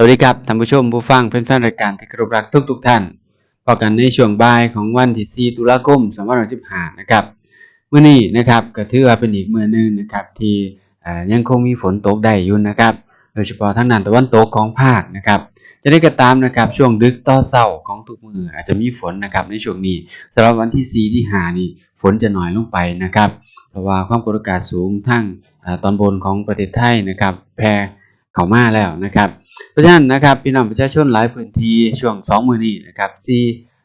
สวัสดีครับท่านผู้ชมผู้ฟังแฟนรายการที่เคารพรักทุกทุกท่านพบกันในช่วงบ่ายของวันที่4ตุลาคม2515นะครับเมื้อนี้นะครับก็ถือว่าเป็นอีกมือหนึงนะครับที่ยังคงมีฝนตกได้อยู่นะครับ โดยเฉพาะทางด้านตะวันตกของภาคนะครับจะได้ก็ตามนะครับช่วงดึกต่อเช้าของทุกมืออาจจะมีฝนนะครับในช่วงนี้สำหรับวันที่4ที่5นี่ฝนจะน้อยลงไปนะครับเพราะว่าความกดอากาศสูงทั้งอตอนบนของประเทศไทยนะครับแผ่เข้ามาแล้วนะครับ เพราะฉะนั้นนะครับพี่น้องประชาชนหลายพื้นที่ช่วง2มื้อนี้นะครับที่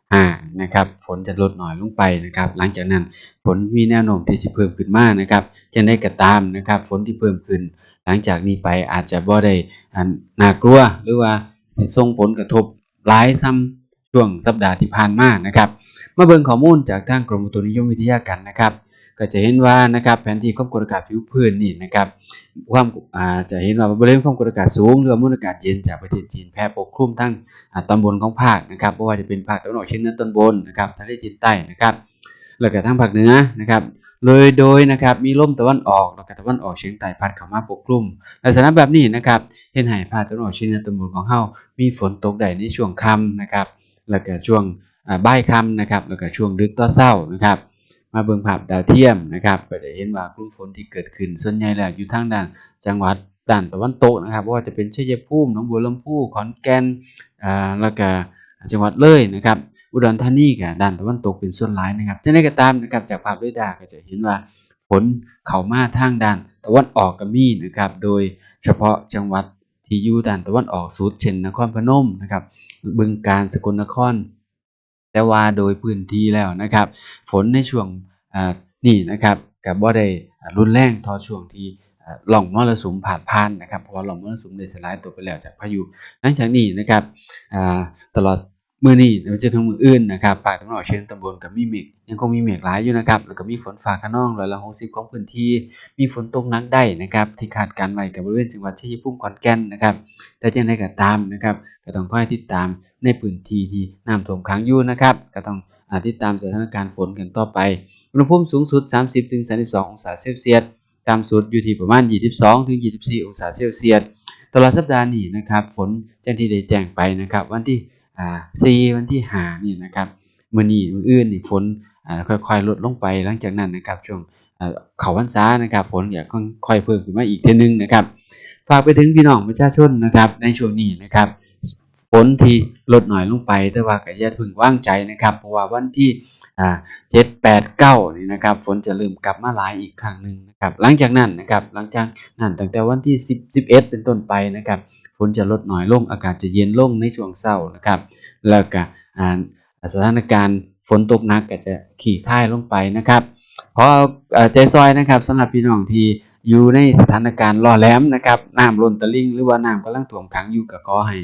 5นะครับฝนจะลดหน้อยลงไปนะครับ หลังจากนั้นฝนมีแนวโน้มที่จะเพิ่มขึ้นมากนะครับจะได้ก็ตามนะครับ ฝนที่เพิ่มขึ้น หลังจากนี้ไปอาจจะบ่ได้นน่ากลัวหรือว่าสิส่งผลกระทบหลายซ้ำช่วงสัปดาห์ที่ผ่านมานะครับมาเบิ่งข้อมูลจากทางกรมอุตุนิยมวิทยากันนะครับ ก็จะเห็นว่านะครับแผนที่ความกดอากาศผิวพื้นนี่นะครับความจะเห็นว่าบริเวณความกดอากาศสูงหรือมวลอากาศเย็นจากประเทศจีนแผ่ปกคลุมทั้งตอนบนของภาคนะครับไม่ว่าจะเป็นภาคตะวันออกเฉียงเหนือตอนบนนะครับทะเลจีนใต้นะครับแล้วก็ทั้งภาคเหนือนะครับเลยโดยนะครับมีลมตะวันออกแล้วก็ตะวันออกเฉียงใต้พัดเข้ามาปกคลุมลักษณะแบบนี้นะครับเห็นให้ภาคตะวันออกเฉียงเหนือตอนบนของเฮามีฝนตกได้ในช่วงค่ำนะครับแล้วก็ช่วงบ่ายค่ำนะครับแล้วก็ช่วงดึกต่อเช้านะครับ มาเบิ่งภาพดาวเทียมนะครับ ก็จะเห็นว่ากลุ่มฝนที่เกิดขึ้น ส่วนใหญ่แล้วอยู่ทางด้านจังหวัดด้านตะวันตกนะครับว่าจะเป็นชัยภูมิหนองบัวลำพูขอนแก่นอ่าแล้วก็จังหวัดเลยนะครับ อุดรธานีก็ด้านตะวันตกเป็นส่วนหลายนะครับจังไดก็ตามนะครับจากภาพเรดาก็จะเห็นว่าฝนเข้ามาทางด้านตะวันออกก็มีนะครับ โดยเฉพาะจังหวัดที่อยู่ด้านตะวันออกสุดเช่นนครพนมนะครับบึงกาฬสกลนคร แต่ว่าโดยพื้นที่แล้วนะครับ ฝนในช่วงนี่นะครับกับบ่ได้รุนแรงท่าช่วงที่หล่องมรสุมผ่านผ่านนะครับเพราะว่าร่องมรสุมได้สลายตัวไปแล้วจากพายุหลังจากนี้นะครับตลอด มื้อนี้จนถึงมืออื่นนะครับภาคตะวันออกเฉียงตอนบนก็มีเมฆยังคงมีเมฆหลายอยู่นะครับแล้วก็มีฝนฟ้าคะนองร้อยละ60ของพื้นที่มีฝนตกหนักได้นะครับ ที่คาดการณ์ไว้กับบริเวณจังหวัดชัยภูมิขอนแก่นนะครับ แต่จังไดก็ตามนะครับก็ต้องคอยติดตามในพื้นที่ที่น้ำท่วมขังอยู่นะครับก็ต้องติดตามสถานการณ์ฝนกันต่อไปอุณหภูมิสูงสุด 30-32 องศาเซลเซียสต่ำสุดอยู่ที่ประมาณ 22-24 องศาเซลเซียสตลอดสัปดาห์นี้นะครับ ฝนแจ้งที่ได้แจ้งไปนะครับ วันที่ อ่า4วันที่5นี่นะครับมื้อนี้มืออื่นนี่ฝนอ่าค่อยๆลดลงไปหลังจากนั้นนะครับ ช่วงอ่าเข้าพรรษานะครับฝนก็ค่อยๆเพิ่มขึ้นมาอีกเทื่อนึงนะครับฝากไปถึงพี่น้องประชาชนนะครับ ในช่วงนี้นะครับฝนที่ลดหน้อยลงไป แต่ว่าก็อย่าเพึ่งว่างใจนะครับเพราะว่าวันที่เจ็ดแปดเก้านี่นะครับฝนจะเริ่มกลับมาหลายอีกครั้งหนึ่งนะครับหลังจากนั้นนะครับหลังจากนั้นตั้งแต่วันที่สิบสิบเอ็ดเป็นต้นไปนะครับ ฝนจะลดน้อยลง อากาศจะเย็นลงในช่วงเช้านะครับ แล้วก็สถานการณ์ฝนตกหนักก็จะขี่ท่ายลงไปนะครับเพราะเอ่อใจซอยนะครับสำหรับพี่น้องที่อยู่ในสถานการณ์รอแหลมนะครับน้ำล้นตลิ่งหรือว่าน้ำกำลังท่วมขังอยู่ก็ขอให้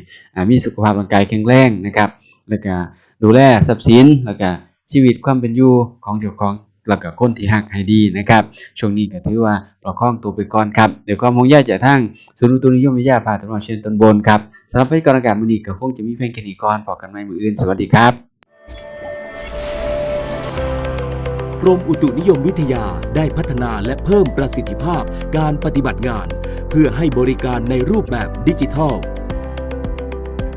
มีสุขภาพร่างกายแข็งแรงนะครับ แล้วก็ดูแลทรัพย์สินแล้วก็ชีวิตความเป็นอยู่ของเจ้าของ แล้วก็คนที่ฮักให้ดีนะครับ ช่วงนี้ก็ถือว่าประคองตัวไปก่อนครับเดี๋ยวความห่งใยจากทางศูนย์อุตุนิยมวิทยาภาคตะวันออกเฉียงตอนบนครับสำหรับพยากรณ์อากาศมื้อนี้ก็คงจะมีเพียงแค่นี้ก่อนพบกันใหม่มื้ออื่นสวัสดีครับกรมอุตุนิยมวิทยาได้พัฒนาและเพิ่มประสิทธิภาพการปฏิบัติงาน เพื่อให้บริการในรูปแบบดิจิทัล